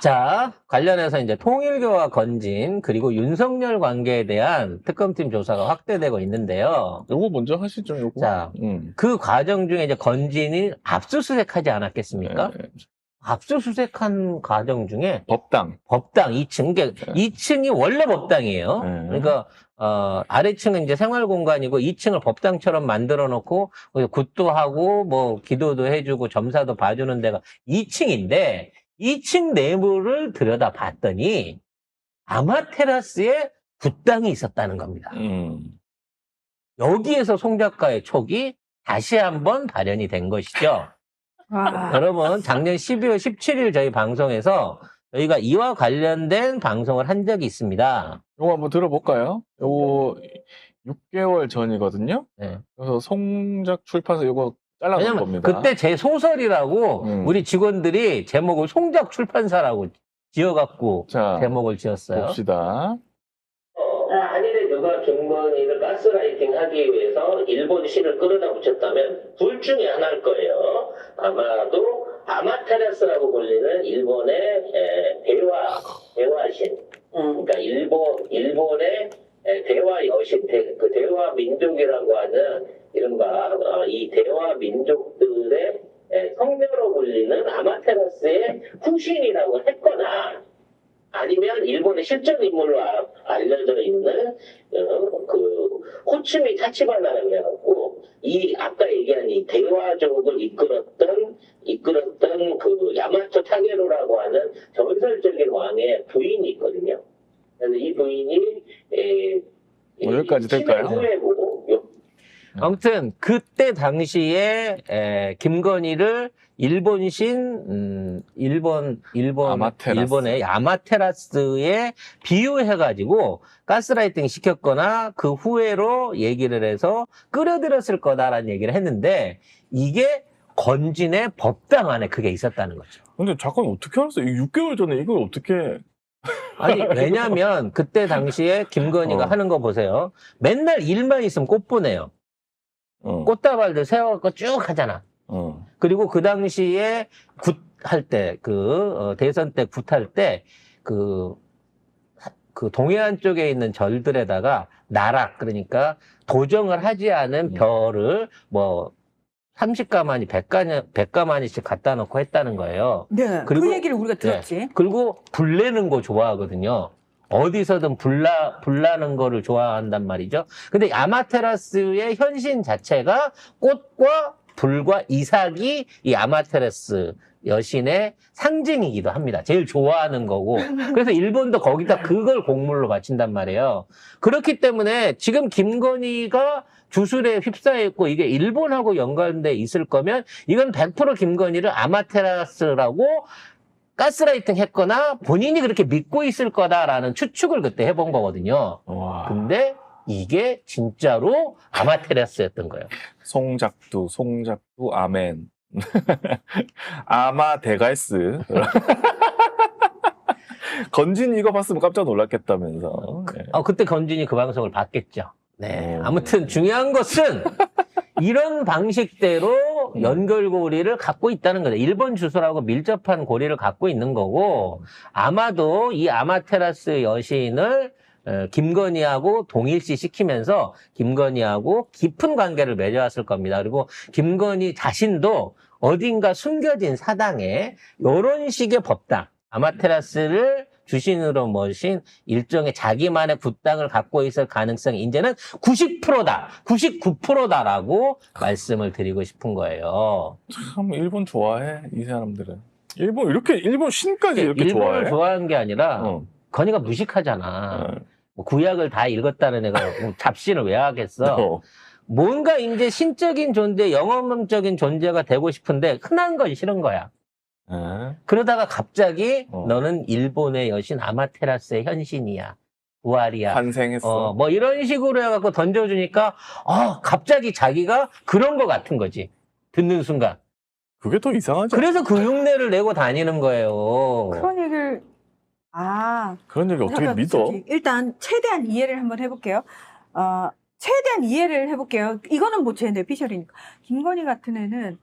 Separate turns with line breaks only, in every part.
자, 관련해서 이제 통일교와 건진 그리고 윤석열 관계에 대한 특검팀 조사가 확대되고 있는데요.
요거 먼저 하시죠, 요거.
자,
음.
그 과정 중에 이제 건진이 압수수색하지 않았겠습니까?
네,
압수수색한 과정 중에
법당.
법당 2층, 이게 2층이 원래 법당이에요.
네.
그러니까 어, 아래층은 이제 생활 공간이고 2층을 법당처럼 만들어 놓고 굿도 하고 뭐 기도도 해주고 점사도 봐주는 데가 2층인데 2층 내부를 들여다 봤더니 아마테라스에 굿당이 있었다는 겁니다.
음.
여기에서 송 작가의 촉이 다시 한번 발현이 된 것이죠.
와.
여러분, 작년 12월 17일 저희 방송에서 저희가 이와 관련된 방송을 한 적이 있습니다.
요거 한번 들어볼까요? 요거 6개월 전이거든요.
네.
그래서 송작 출판사 요거 잘라놓은
왜냐면
겁니다.
그때 제 소설이라고
음.
우리 직원들이 제목을 송작 출판사라고 지어갖고
자,
제목을 지었어요.
봅시다.
한일에 누가 김건희를 가스라이팅 하기 위해서 일본 시를 끌어다 붙였다면 둘 중에 하나일 거예요. 아마도 아마테라스라고 불리는 일본의 에, 대화 대화신. 그러니까 일본 일본의 에, 대화 여신, 대, 그 대화 민족이라고 하는 이른바 어, 이 대화 민족들의 에, 성녀로 불리는 아마테라스의 후신이라고 했거나 아니면 일본의 실존 인물로 아- 알려져 있는 어, 그 호츠미 타치바나라고 해갖고 이 아까 얘기한 이 대화족을 이끌었던 이끌었던 그 야마토 타게로라고 하는 전설적인 왕의 부인이 있거든요. 그래서 이 부인이 에,
뭐 여기까지 될까요?
요- 아무튼 그때 당시에 에, 김건희를 일본신 음, 일본 일본
아마테라스.
일본의 아마테라스에 비유해 가지고 가스라이팅 시켰거나 그 후회로 얘기를 해서 끌어들였을 거다라는 얘기를 했는데 이게 건진의 법당 안에 그게 있었다는 거죠.
근데 잠깐 어떻게 알았어요? 6개월 전에 이걸 어떻게
아니 왜냐면 그때 당시에 김건희가
어.
하는 거 보세요. 맨날 일만 있으면 꽃 보내요.
어,
꽃다발들 세워갖고 쭉 하잖아.
어.
그리고 그 당시에 굿 할 때, 그, 어, 대선 때 굿 할 때, 그, 그 동해안 쪽에 있는 절들에다가 나락, 그러니까 도정을 하지 않은
음.
별을 뭐, 30가마니, 100가마니, 100가마니씩 갖다 놓고 했다는 거예요.
네.
그리고-
그 얘기를 우리가 들었지.
그리고 불 내는 거 좋아하거든요. 어디서든 불나, 불나는 거를 좋아한단 말이죠. 근데 아마테라스의 현신 자체가 꽃과 불과 이삭이 이 아마테라스 여신의 상징이기도 합니다. 제일 좋아하는 거고. 그래서 일본도 거기다 그걸 곡물로 바친단 말이에요. 그렇기 때문에 지금 김건희가 주술에 휩싸여 있고 이게 일본하고 연관돼 있을 거면 이건 100% 김건희를 아마테라스라고 가스라이팅 했거나 본인이 그렇게 믿고 있을 거다라는 추측을 그때 해본 거거든요.
와.
근데 이게 진짜로 아마테라스였던 거예요.
송작두, 송작두, 아멘. 아마 데갈스. 건진 이거 봤으면 깜짝 놀랐겠다면서. 네.
어, 그때 건진이 그 방송을 봤겠죠. 네.
오.
아무튼 중요한 것은 이런 방식대로
음.
연결고리를 갖고 있다는 거죠. 일본 주소라고 밀접한 고리를 갖고 있는 거고 아마도 이 아마테라스 여신을 어, 김건희하고 동일시 시키면서 김건희하고 깊은 관계를 맺어왔을 겁니다. 그리고 김건희 자신도 어딘가 숨겨진 사당에 이런 식의 법당, 아마테라스를 주신으로 모신 일종의 자기만의 굿당을 갖고 있을 가능성이 이제는 90%다, 99%다라고 말씀을 드리고 싶은 거예요.
참 일본 좋아해 이 사람들은. 일본 이렇게 일본 신까지 이렇게
일본을
좋아해.
좋아하는 게 아니라
어.
건희가 무식하잖아.
어.
뭐 구약을 다 읽었다는 애가 뭐 잡신을 왜 하겠어?
어.
뭔가 이제 신적인 존재, 영험적인 존재가 되고 싶은데 흔한 건 싫은 거야.
네.
그러다가 갑자기
어.
너는 일본의 여신 아마테라스의 현신이야. 부활이야.
환생했어.
어, 뭐 이런 식으로 해갖고 던져주니까, 아, 갑자기 자기가 그런 거 같은 거지. 듣는 순간.
그게 더 이상하지.
그래서 그 흉내를 내고 다니는 거예요.
그런 얘기를 아
그런 얘기 어떻게
잠깐,
믿어?
저기, 일단 최대한 이해를 한번 해볼게요. 어, 최대한 이해를 해볼게요. 이거는 뭐제 뇌피셜이니까. 김건희 같은 애는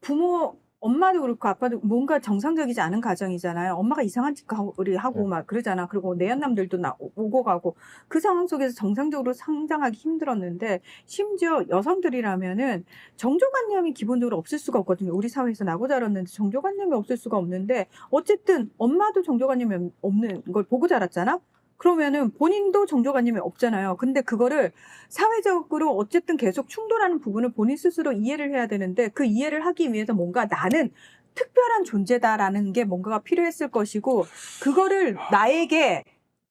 부모 엄마도 그렇고 아빠도 뭔가 정상적이지 않은 가정이잖아요. 엄마가 이상한 짓 우리 하고
네.
막 그러잖아. 그리고 내연남들도 나 오고 가고 그 상황 속에서 정상적으로 성장하기 힘들었는데 심지어 여성들이라면은 정조관념이 기본적으로 없을 수가 없거든요. 우리 사회에서 나고 자랐는데 정조관념이 없을 수가 없는데 어쨌든 엄마도 정조관념이 없는 걸 보고 자랐잖아. 그러면은 본인도 정조관념이 없잖아요. 근데 그거를 사회적으로 어쨌든 계속 충돌하는 부분을 본인 스스로 이해를 해야 되는데 그 이해를 하기 위해서 뭔가 나는 특별한 존재다라는 게 뭔가가 필요했을 것이고 그거를 나에게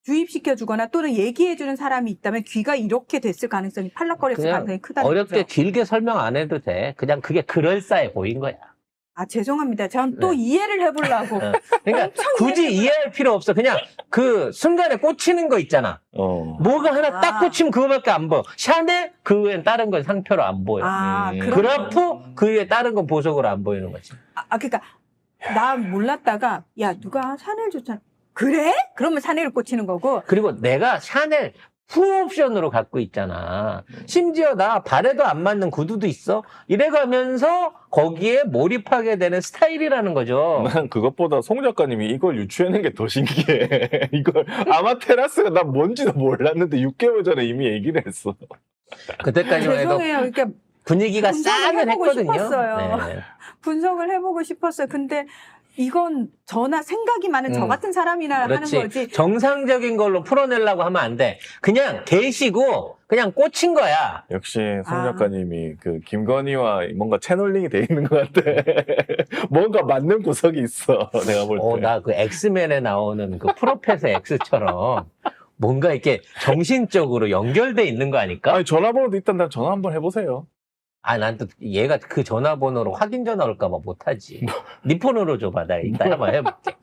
주입시켜 주거나 또는 얘기해 주는 사람이 있다면 귀가 이렇게 됐을 가능성이 팔락거렸을 가능성이 크다는
어렵게. 길게 설명 안 해도 돼. 그냥 그게 그럴싸해 보인 거야.
아 죄송합니다. 저는 또
네.
이해를 해보려고
어. 그러니까 굳이 이해할 필요 없어. 그냥 그 순간에 꽂히는 거 있잖아.
어.
뭐가 하나 딱
아.
꽂히면 그거밖에 안 보여. 샤넬 그 외엔 다른 건 상표로 안 보여.
아
음.
그런
그라프 그 위에 다른 건 보석으로 안 보이는 거지.
아 그러니까 나 몰랐다가 야 누가 샤넬 줬잖아. 그래? 그러면 샤넬을 꽂히는 거고
그리고 내가 샤넬 풀옵션으로 갖고 있잖아. 심지어 나 발에도 안 맞는 구두도 있어. 이래가면서 거기에 몰입하게 되는 스타일이라는 거죠.
난 그것보다 송 작가님이 이걸 유추해낸 게 더 신기해. 이걸 아마테라스가 난 뭔지도 몰랐는데 6개월 전에 이미 얘기를 했어.
그때까지만 해도
죄송해요. 그러니까
분위기가
분석을
싸긴
해보고
했거든요.
싶었어요.
네.
분석을 해보고 싶었어요. 근데 이건 저나 생각이 많은 저
음.
같은 사람이나
그렇지.
하는 거지.
정상적인 걸로 풀어내려고 하면 안 돼. 그냥 계시고 그냥 꽂힌 거야.
역시 송
아.
작가님이 그 김건희와 뭔가 채널링이 돼 있는 것 같아. 뭔가 맞는 구석이 있어. 내가 볼 때.
어, 나 그 엑스맨에 나오는 그 프로페서 X처럼 뭔가 이렇게 정신적으로 연결돼 있는 거 아닐까?
아니 전화번호도 있단 날 전화 한번 해보세요.
아, 난 또 얘가 그 전화번호로 확인 전화 올까봐 못하지. 네 폰으로 줘봐. 나 이따 한번 해볼게.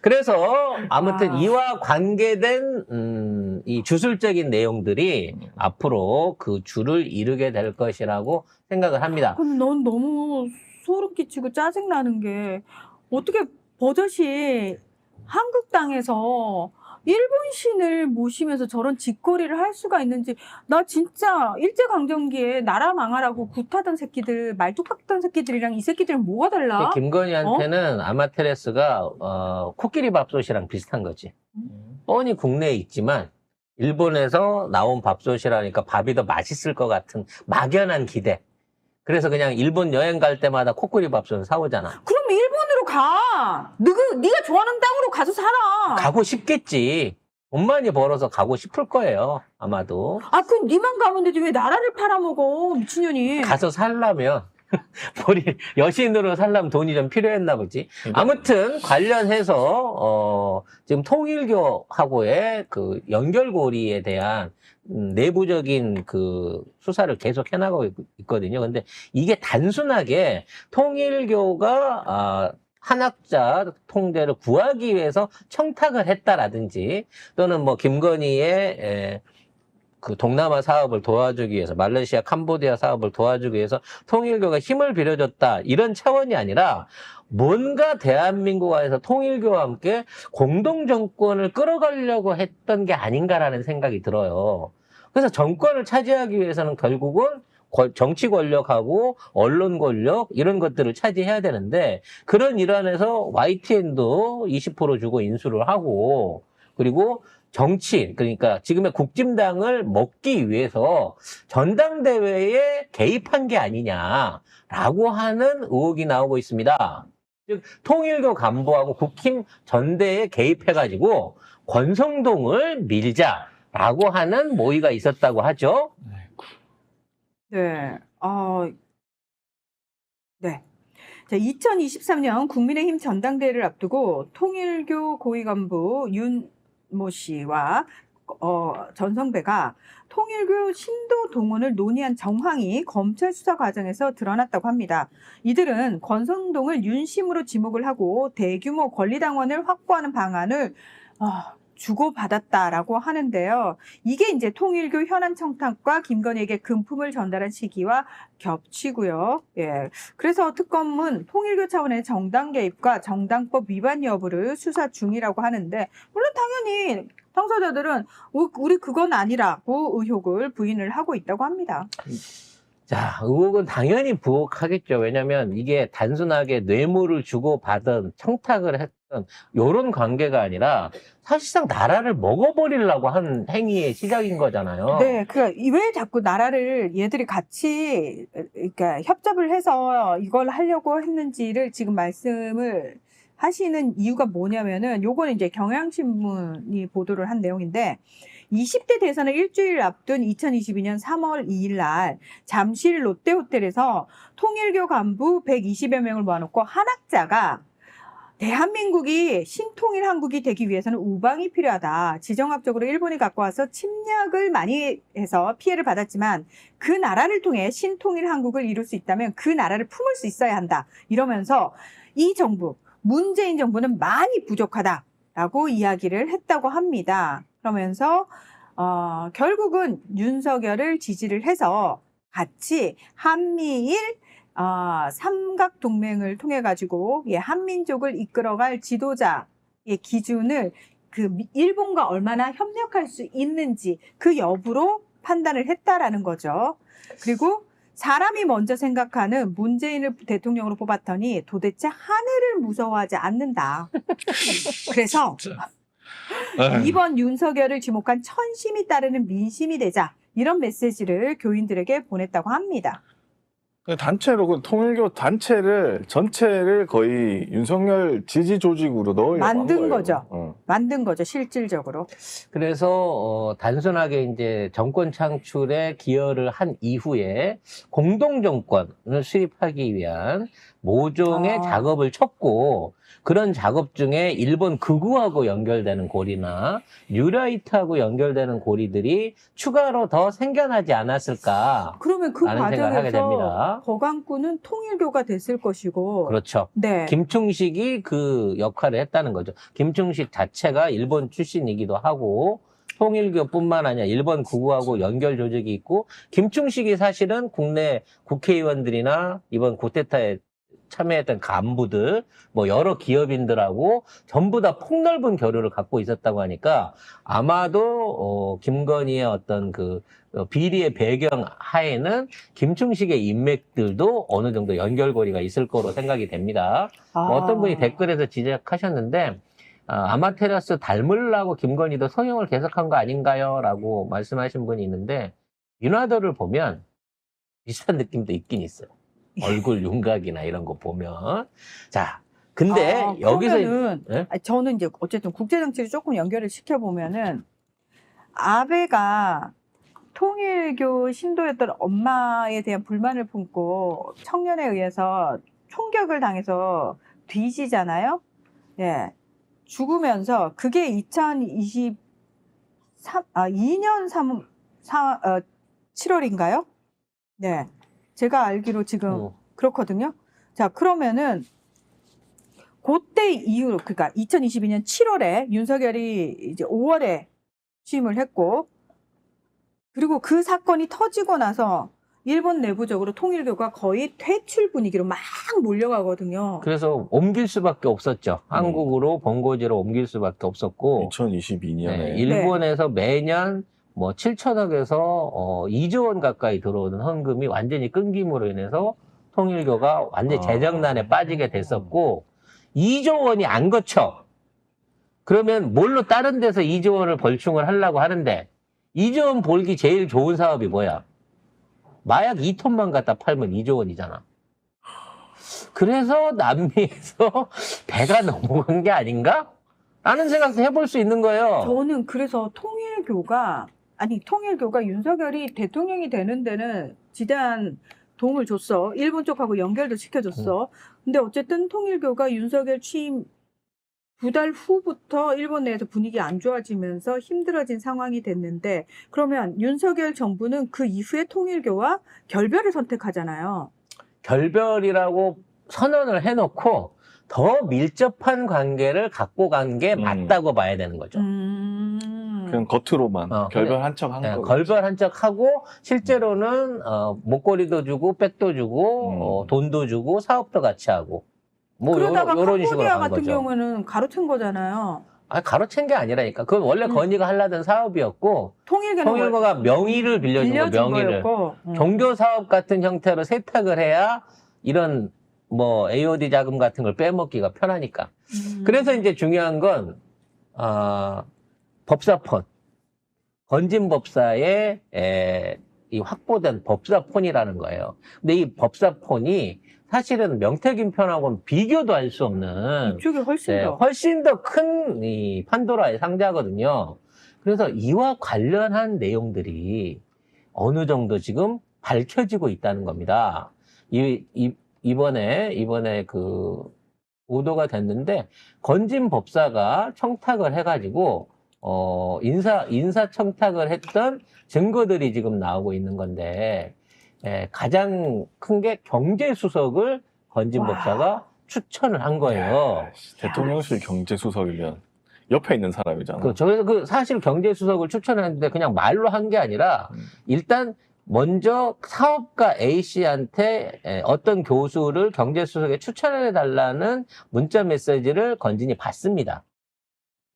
그래서 아무튼
아.
이와 관계된, 음, 이 주술적인 내용들이 앞으로 그 줄을 이루게 될 것이라고 생각을 합니다.
근데 넌 너무 소름 끼치고 짜증나는 게 어떻게 버젓이 한국 땅에서 일본 신을 모시면서 저런 짓거리를 할 수가 있는지 나 진짜 일제강점기에 나라 망하라고 굿하던 새끼들 말뚝 박던 새끼들이랑 이 새끼들은 뭐가 달라?
김건희한테는 아마테레스가 어, 코끼리 밥솥이랑 비슷한 거지. 뻔히 국내에 있지만 일본에서 나온 밥솥이라니까 밥이 더 맛있을 것 같은 막연한 기대. 그래서 그냥 일본 여행 갈 때마다 코끼리 밥솥을 사오잖아.
그럼 일본으로 가. 너가 네가 좋아하는 땅으로 가서 살아.
가고 싶겠지. 돈 많이 벌어서 가고 싶을 거예요. 아마도.
아, 그럼 니만 가면 되지 왜 나라를 팔아먹어 미친년이.
가서 살려면 우리 여신으로 살려면 돈이 좀 필요했나 보지. 아무튼 관련해서 어 지금 통일교하고의 그 연결고리에 대한 음, 내부적인 그 수사를 계속 해나가고 있- 있거든요. 근데 이게 단순하게 통일교가 아 한학자 통제를 구하기 위해서 청탁을 했다라든지 또는 뭐 김건희의 에, 그 동남아 사업을 도와주기 위해서 말레이시아 캄보디아 사업을 도와주기 위해서 통일교가 힘을 빌려줬다 이런 차원이 아니라 뭔가 대한민국에서 통일교와 함께 공동 정권을 끌어가려고 했던 게 아닌가라는 생각이 들어요. 그래서 정권을 차지하기 위해서는 결국은 권- 정치 권력하고 언론 권력 이런 것들을 차지해야 되는데 그런 일환에서 YTN도 20% 주고 인수를 하고 그리고 정치 그러니까 지금의 국진당을 먹기 위해서 전당대회에 개입한 게 아니냐라고 하는 의혹이 나오고 있습니다. 즉 통일교 간부하고 국힘 전대에 개입해가지고 권성동을 밀자라고 하는 모의가 있었다고 하죠.
네. 아, 네. 자, 2023 년 국민의힘 전당대회를 앞두고 통일교 고위 간부 윤 모 씨와 어, 전성배가 통일교 신도 동원을 논의한 정황이 검찰 수사 과정에서 드러났다고 합니다. 이들은 권성동을 윤심으로 지목을 하고 대규모 권리당원을 확보하는 방안을 아, 주고받았다라고 하는데요. 이게 이제 통일교 현안 청탁과 김건희에게 금품을 전달한 시기와 겹치고요. 예. 그래서 특검은 통일교 차원의 정당 개입과 정당법 위반 여부를 수사 중이라고 하는데, 물론 당연히 당사자들은 우- 우리 그건 아니라고 의혹을 부인을 하고 있다고 합니다.
자, 의혹은 당연히 부혹하겠죠. 왜냐면 이게 단순하게 뇌물을 주고 받은 청탁을 했던 요런 관계가 아니라 사실상 나라를 먹어버리려고 한 행위의 시작인 거잖아요.
네, 그왜 자꾸 나라를 얘들이 같이 그러니까 협잡을 해서 이걸 하려고 했는지를 지금 말씀을 하시는 이유가 뭐냐면은 요거는 이제 경향신문이 보도를 한 내용인데 20대 대선을 일주일 앞둔 2022년 3월 2일 날 잠실 롯데호텔에서 통일교 간부 120여 명을 모아놓고 한 학자가 대한민국이 신통일 한국이 되기 위해서는 우방이 필요하다. 지정학적으로 일본이 갖고 와서 침략을 많이 해서 피해를 받았지만 그 나라를 통해 신통일 한국을 이룰 수 있다면 그 나라를 품을 수 있어야 한다. 이러면서 이 정부, 문재인 정부는 많이 부족하다라고 이야기를 했다고 합니다. 그러면서 어, 결국은 윤석열을 지지를 해서 같이 한미일 어, 삼각 동맹을 통해 가지고 예, 한민족을 이끌어갈 지도자의 기준을 그 미- 일본과 얼마나 협력할 수 있는지 그 여부로 판단을 했다라는 거죠. 그리고 사람이 먼저 생각하는 문재인을 대통령으로 뽑았더니 도대체 하늘을 무서워하지 않는다. 그래서. 이번 윤석열을 지목한 천심이 따르는 민심이 되자 이런 메시지를 교인들에게 보냈다고 합니다.
그 단체로 그 통일교 단체를 전체를 거의 윤석열 지지 조직으로 넣으려고
만든. 거죠.
어.
만든 거죠, 실질적으로.
그래서 어, 단순하게 이제 정권 창출에 기여를 한 이후에 공동 정권을 수립하기 위한 모종의
아.
작업을 쳤고 그런 작업 중에 일본 극우하고 연결되는 고리나 뉴라이트하고 연결되는 고리들이 추가로 더 생겨나지 않았을까?
그러면 그 과정에서
됩니다.
거강꾼은 통일교가 됐을 것이고,
그렇죠.
네,
김충식이 그 역할을 했다는 거죠. 김충식 자체가 일본 출신이기도 하고 통일교뿐만 아니라 일본 구구하고 연결 조직이 있고 김충식이 사실은 국내 국회의원들이나 이번 쿠데타에 참여했던 간부들, 뭐 여러 기업인들하고 전부 다 폭넓은 교류를 갖고 있었다고 하니까 아마도 어, 김건희의 어떤 그 어, 비리의 배경 하에는 김충식의 인맥들도 어느 정도 연결고리가 있을 거로 생각이 됩니다.
아.
뭐 어떤 분이 댓글에서 지적하셨는데 아, 아마테라스 닮으려고 김건희도 성형을 계속한 거 아닌가요? 라고 말씀하신 분이 있는데 윤화도를 보면 비슷한 느낌도 있긴 있어요. 얼굴 윤곽이나 이런 거 보면 자 근데
아,
여기서
그러면은
예?
아니, 저는 이제 어쨌든 국제 정치를 조금 연결을 시켜 보면은 아베가 통일교 신도였던 엄마에 대한 불만을 품고 청년에 의해서 총격을 당해서 뒤지잖아요. 예. 죽으면서 그게 2023, 아, 2년 3, 4, 어, 7월인가요? 네. 제가 알기로 지금
어,
그렇거든요. 자, 그러면은 그때 이후로 그러니까 2022년 7월에 윤석열이 이제 5월에 취임을 했고 그리고 그 사건이 터지고 나서 일본 내부적으로 통일교가 거의 퇴출 분위기로 막 몰려가거든요.
그래서 옮길 수밖에 없었죠.
음.
한국으로 본고지로 옮길 수밖에 없었고
2022년에
네, 일본에서 매년 뭐 7천억에서 어, 2조 원 가까이 들어오는 헌금이 완전히 끊김으로 인해서 통일교가 완전히
아.
재정난에 빠지게 됐었고 2조 원이 안 거쳐. 그러면 뭘로 다른 데서 2조 원을 벌충을 하려고 하는데 2조 원 벌기 제일 좋은 사업이 뭐야? 마약 2톤만 갖다 팔면 2조 원이잖아. 그래서 남미에서 배가 넘어간 게 아닌가? 라는 생각도 해볼 수 있는 거예요.
저는 그래서 통일교가 아니 통일교가 윤석열이 대통령이 되는 데는 지대한 도움을 줬어. 일본 쪽하고 연결도 시켜줬어. 근데 어쨌든 통일교가 윤석열 취임 두 달 후부터 일본 내에서 분위기 안 좋아지면서 힘들어진 상황이 됐는데 그러면 윤석열 정부는 그 이후에 통일교와 결별을 선택하잖아요.
결별이라고 선언을 해놓고 더 밀접한 관계를 갖고 간게
음.
맞다고 봐야 되는 거죠.
음.
그냥 겉으로만
어,
결별 한 척한
예,
거.
걸별한 척 하고 실제로는 어, 목걸이도 주고 백도 주고
음.
어, 돈도 주고 사업도 같이 하고 뭐
그러다가
요, 런 식으로
캄보디아
간
같은
거죠.
경우에는 가로챈 거잖아요.
아, 가로챈 게 아니라니까. 그건 원래
음.
건의가 하려던 사업이었고,
통일교는
통일교가 명의를 빌려준 거,
빌려준
명의를.
거였고 음.
종교 사업 같은 형태로 세탁을 해야 이런 뭐 AOD 자금 같은 걸 빼먹기가 편하니까.
음.
그래서 이제 중요한 건, 아, 법사폰. 건진 법사의, 에, 이 확보된 법사폰이라는 거예요. 근데 이 법사폰이 사실은 명태균 편하고는 비교도 할 수 없는
이쪽이 훨씬
네,
더
훨씬 더 큰 이 판도라의 상자거든요. 그래서 이와 관련한 내용들이 어느 정도 지금 밝혀지고 있다는 겁니다. 이, 이, 이번에, 이번에 그 보도가 됐는데, 건진 법사가 청탁을 해가지고, 어, 인사, 인사 청탁을 했던 증거들이 지금 나오고 있는 건데, 예, 가장 큰 게 경제수석을 건진
와.
법사가 추천을 한 거예요.
대통령실 경제수석이면 옆에 있는 사람이잖아.
그렇죠. 그래서 그 사실 경제수석을 추천했는데 그냥 말로 한 게 아니라
음.
일단 먼저 사업가 A 씨한테 어떤 교수를 경제수석에 추천해 달라는 문자 메시지를 건진이 받습니다.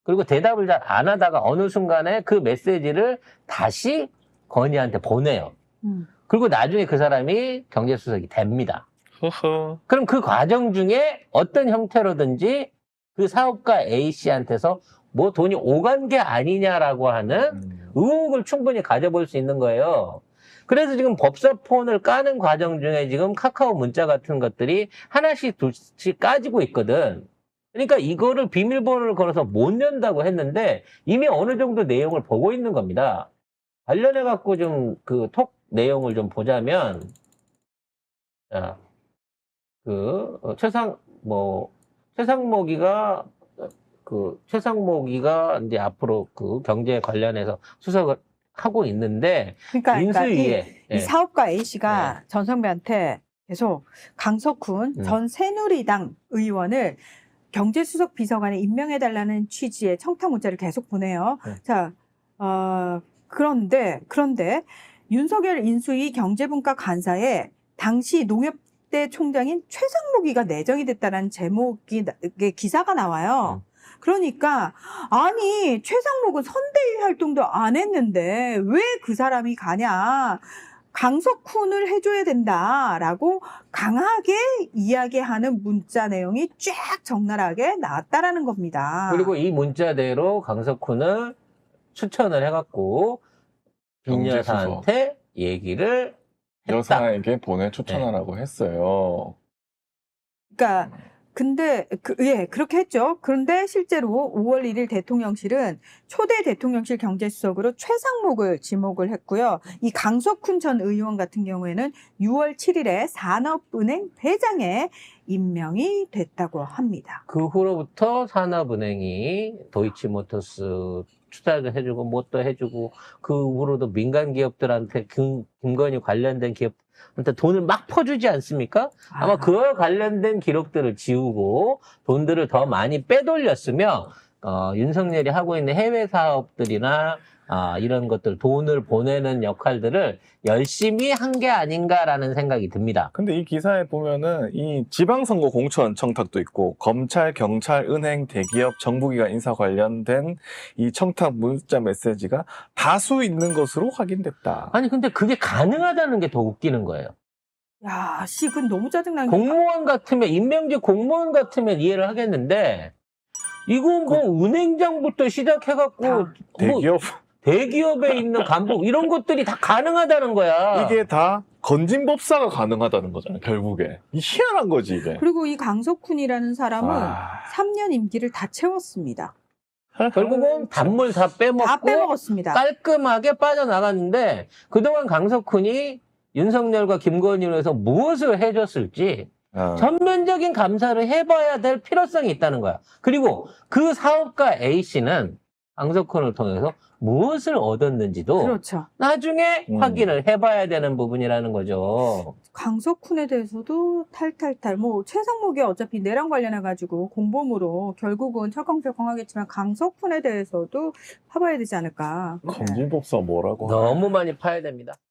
그리고 대답을 잘 안 하다가 어느 순간에 그 메시지를 다시 건희한테 보내요.
음.
그리고 나중에 그 사람이 경제수석이 됩니다.
허허.
그럼 그 과정 중에 어떤 형태로든지 그 사업가 A 씨한테서 뭐 돈이 오간 게 아니냐라고 하는
음.
의혹을 충분히 가져볼 수 있는 거예요. 그래서 지금 법사폰을 까는 과정 중에 지금 카카오 문자 같은 것들이 하나씩 둘씩 까지고 있거든. 그러니까 이거를 비밀번호를 걸어서 못 연다고 했는데 이미 어느 정도 내용을 보고 있는 겁니다. 관련해 갖고 좀 그 톡 내용을 좀 보자면 자, 그 어, 최상 뭐 최상목이가 어, 그 최상목이가 이제 앞으로 그 경제 관련해서 수석을 하고 있는데
그러니까, 그러니까 이,
인수위에
이
예.
사업가 A 씨가 전 선배한테 계속 강석훈
음.
전 새누리당 의원을 경제수석 비서관에 임명해달라는 취지의 청탁 문자를 계속 보내요.
네.
자, 어, 그런데, 그런데 윤석열 인수위 경제분과 간사에 당시 농협대 총장인 최상목이가 내정이 됐다는 이게 기사가 나와요. 그러니까, 아니, 최상목은 선대위 활동도 안 했는데 왜 그 사람이 가냐. 강석훈을 해줘야 된다라고 강하게 이야기하는 문자 내용이 쫙 적나라하게 나왔다라는 겁니다.
그리고 이 문자대로 강석훈을 추천을 해갖고 김
경제 수석.
여사한테 얘기를 했다.
여사에게 보내 추천하라고 했어요.
그러니까 근데 그, 예 그렇게 했죠. 그런데 실제로 5월 1일 대통령실은 초대 대통령실 경제수석으로 최상목을 지목을 했고요. 이 강석훈 전 의원 같은 경우에는 6월 7일에 산업은행 회장에 임명이 됐다고 합니다.
그 후로부터 산업은행이 도이치모터스 투자도 해주고 뭣도 해주고 그 후로도 민간 기업들한테 김, 김건희 관련된 기업한테 돈을 막 퍼주지 않습니까? 아마 그와 관련된 기록들을 지우고 돈들을 더 많이 빼돌렸으며 어, 윤석열이 하고 있는 해외 사업들이나 아, 이런 것들 돈을 보내는 역할들을 열심히 한 게 아닌가라는 생각이 듭니다.
근데 이 기사에 보면은 이 지방선거 공천 청탁도 있고 검찰, 경찰, 은행, 대기업, 정부기관 인사 관련된 이 청탁 문자 메시지가 다수 있는 것으로 확인됐다.
아니 근데 그게 가능하다는 게 더 웃기는 거예요.
야, 씨, 그건 너무 짜증나는 게
공무원 같으면 임명직 공무원 같으면 이해를 하겠는데 이건 뭐 은행장부터 시작해갖고
다.
뭐
대기업
대기업에 있는 간부 이런 것들이 다 가능하다는 거야.
이게 다 건진법사가 가능하다는 거잖아요. 결국에 이 희한한 거지 이게.
그리고 이 강석훈이라는 사람은
아.
3년 임기를 다 채웠습니다.
결국은 단물 다 빼먹고
다 빼먹었습니다.
깔끔하게 빠져나갔는데 그동안 강석훈이 윤석열과 김건희로 해서 무엇을 해줬을지
아.
전면적인 감사를 해봐야 될 필요성이 있다는 거야. 그리고 그 사업가 A 씨는 강석훈을 통해서 무엇을 얻었는지도
그렇죠.
나중에
음.
확인을 해봐야 되는 부분이라는 거죠.
강석훈에 대해서도 탈탈탈 뭐 최상목이 어차피 내랑 관련해 가지고 공범으로 결국은 철컹철컹 하겠지만 강석훈에 대해서도 파봐야 되지 않을까.
건진법사 뭐라고?
너무 많이 파야 됩니다.